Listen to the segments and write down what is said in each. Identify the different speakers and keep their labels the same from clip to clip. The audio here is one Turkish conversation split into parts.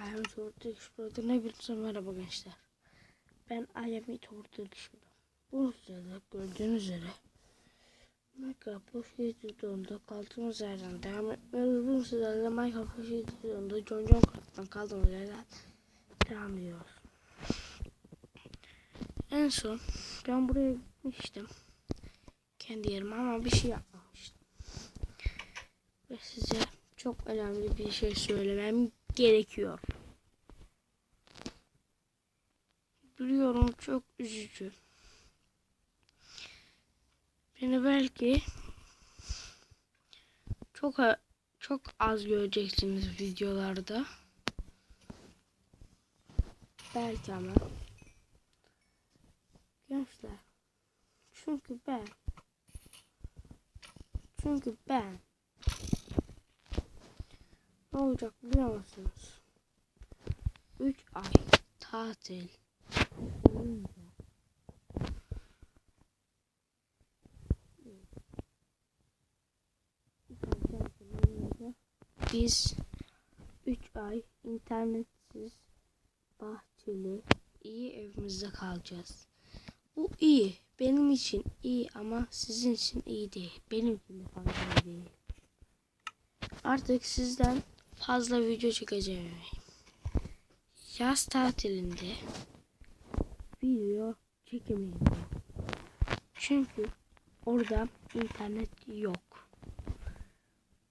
Speaker 1: Ayam Tortu Şurada ne bilirse merhaba gençler. Ben Ayami Tortu Şurada. Bu sırada gördüğünüz üzere Minecraft Poşet videomda kaldığımız yerden devam etmiyoruz. Bu sırada Minecraft Poşet videomda John John Craft'tan kaldığımız yerden devam ediyoruz. En son ben buraya gitmiştim. Kendi yerime ama bir şey yapmamıştım. Ve size çok önemli bir şey söylemem gerekiyor. Biliyorum çok üzücü. Beni belki çok çok az göreceksiniz videolarda. Belki ama. Gençler. Çünkü ben çünkü ben ne olacak biliyor musunuz? 3 ay tatil biz 3 ay internetsiz bahçeli iyi evimizde kalacağız. Bu iyi. Benim için iyi ama sizin için iyi değil. Benim için de fazla değil. Artık sizden fazla video çekeceğim. Yaz tatilinde video çekemeyeceğim. Çünkü orada internet yok.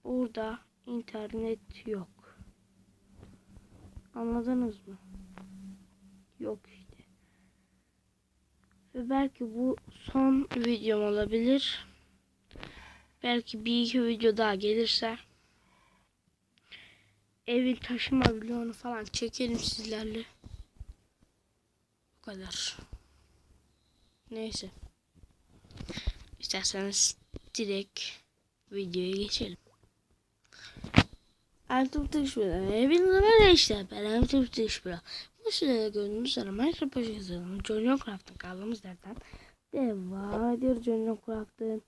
Speaker 1: Orada internet yok. Anladınız mı? Yok işte. Ve belki bu son videom olabilir. Belki bir iki video daha gelirse evin taşıma vlogunu falan çekelim sizlerle. Bu kadar. Neyse. İsterseniz direkt videoya geçelim. Artık dışmıyor. Hepinize merhaba işte. Ben artık dışmıyor. Bu sırada gördüğünüz üzere Minecraft projesi'nin John John Craft'ın kaldığımız yerden devam ediyor. John John Craft'ın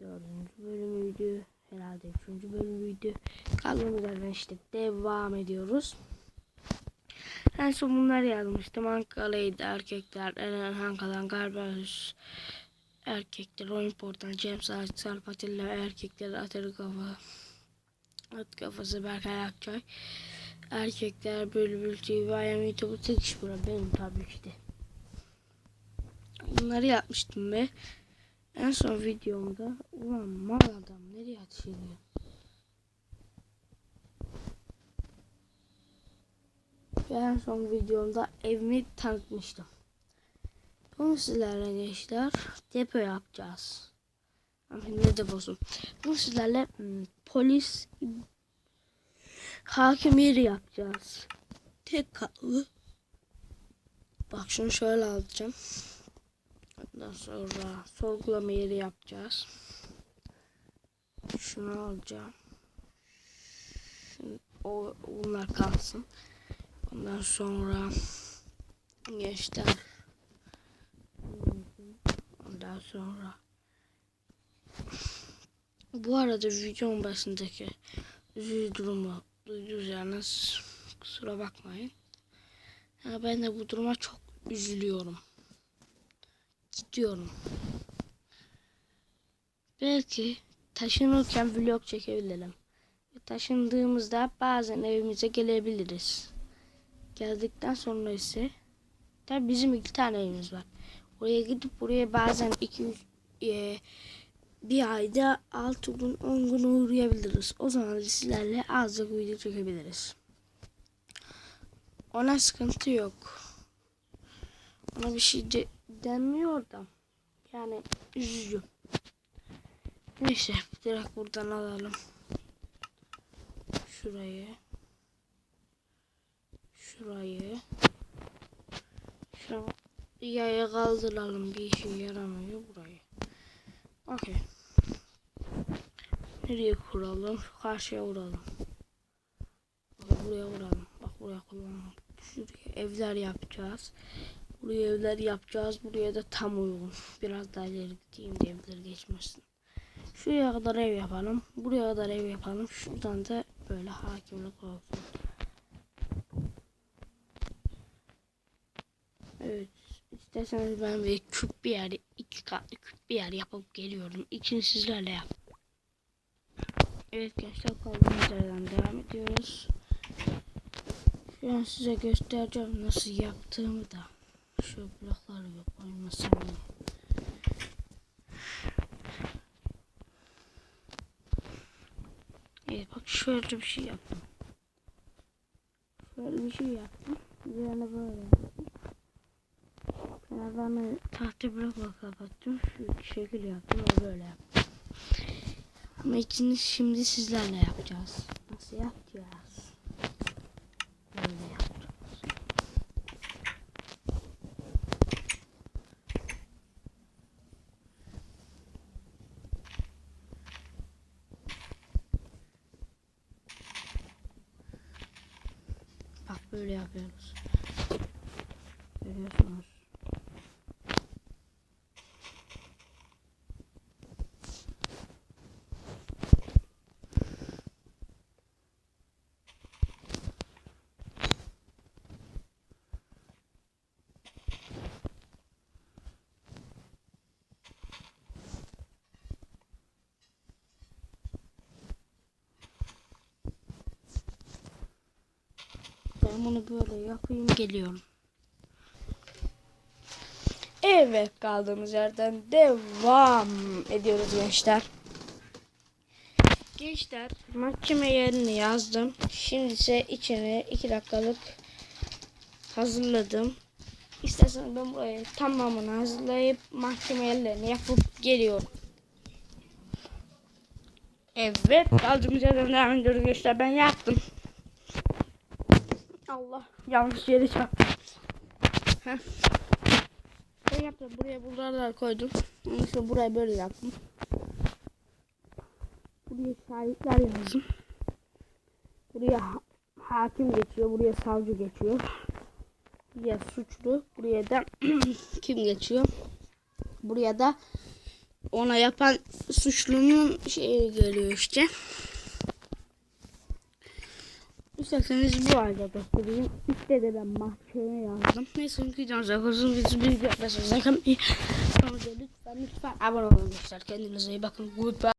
Speaker 1: dördüncü bölümüydü. Herhalde üçüncü bölümüydü. Kaldığımız yerden işte devam ediyoruz. En son bunlar yazmıştım. Ankara'ydı erkekler. Eren Hankalan Garbus erkekler. Oyun portal. James Aksal Patilla erkekler. Atari Kafa. At kafası Berkay Akçay. Erkekler Bülbül TV. Ayam YouTube'u tek iş bura. Benim tabii ki de. Bunları yapmıştım ve en son videomda ulan mal adam nereye ateş? Ve en son videomda evimi tanıtmıştım. Bunu sizlerle gençler depo yapacağız. Ne deposu? Bunu sizlerle hmm, polis hakim yeri yapacağız. Tek katlı. Bak şunu şöyle alacağım. Ondan sonra sorgulama yeri yapacağız. Şunu alacağım. Şunu, o, bunlar kalsın. Ondan sonra gençler. Ondan sonra bu arada videonun başındaki üzücü durumu duyduğunuz kusura bakmayın. Ya ben de bu duruma çok üzülüyorum. Gidiyorum. Belki taşınırken vlog çekebilirim. Taşındığımızda bazen evimize gelebiliriz. Geldikten sonra ise tabi bizim iki tane evimiz var. Oraya gidip buraya bazen iki üç e, bir ayda 6 gün 10 gün uğrayabiliriz. O zaman sizlerle azıcık video çekebiliriz. Ona sıkıntı yok. Ona bir şey de, denmiyor da. Yani üzücü. Neyse direkt buradan alalım. Şurayı. Şurayı. Şu yaya kaldıralım. Bir işe yaramıyor burayı. Okey. Nereye kuralım? Şu karşıya vuralım. Buraya vuralım. Bak buraya kullanalım. Şuraya evler yapacağız. Buraya evler yapacağız. Buraya da tam uygun. Biraz daha ileri gideyim de evler geçmesin. Şuraya kadar ev yapalım. Buraya kadar ev yapalım. Şuradan da böyle hakimlik olsun. Evet. İsterseniz ben bir küp bir yer, iki katlı küp bir yer yapıp geliyorum. İçini sizlerle yap. Evet gençler kaldığımız yerden devam ediyoruz. Şu an size göstereceğim nasıl yaptığımı da. Şu blokları koymasam iyi. Evet bak şöyle bir şey yaptım. Şöyle bir şey yaptım. Üzerine böyle yaptım. Kenarlarını tahta blokla kapattım. Şu şekil yaptım ve böyle yaptım. Ama içini şimdi sizlerle yapacağız. Nasıl yapacağız? Böyle yapacağız. Bak böyle yapıyoruz. Görüyorsunuz. Ben bunu böyle yapayım geliyorum. Evet kaldığımız yerden devam ediyoruz gençler. Gençler mahkeme yerini yazdım. Şimdi ise içine 2 dakikalık hazırladım. İsterseniz ben burayı tamamını hazırlayıp mahkeme yerlerini yapıp geliyorum. Evet kaldığımız yerden devam ediyoruz gençler. Ben yaptım. Allah yanlış yere çarptım. Ben yaptım. Buraya buralar koydum. Sonra burayı böyle yaptım. Buraya şahitler yazdım. Buraya ha- hakim geçiyor. Buraya savcı geçiyor. Buraya suçlu. Buraya da kim geçiyor? Buraya da ona yapan suçlunun şeyi geliyor işte. İsterseniz bu halde göstereyim. Üstte de ben mahkeme yazdım. Neyse videomuza. Biz bir yapmasınız. Lütfen lütfen abone olun. Kendinize iyi bakın. Goodbye.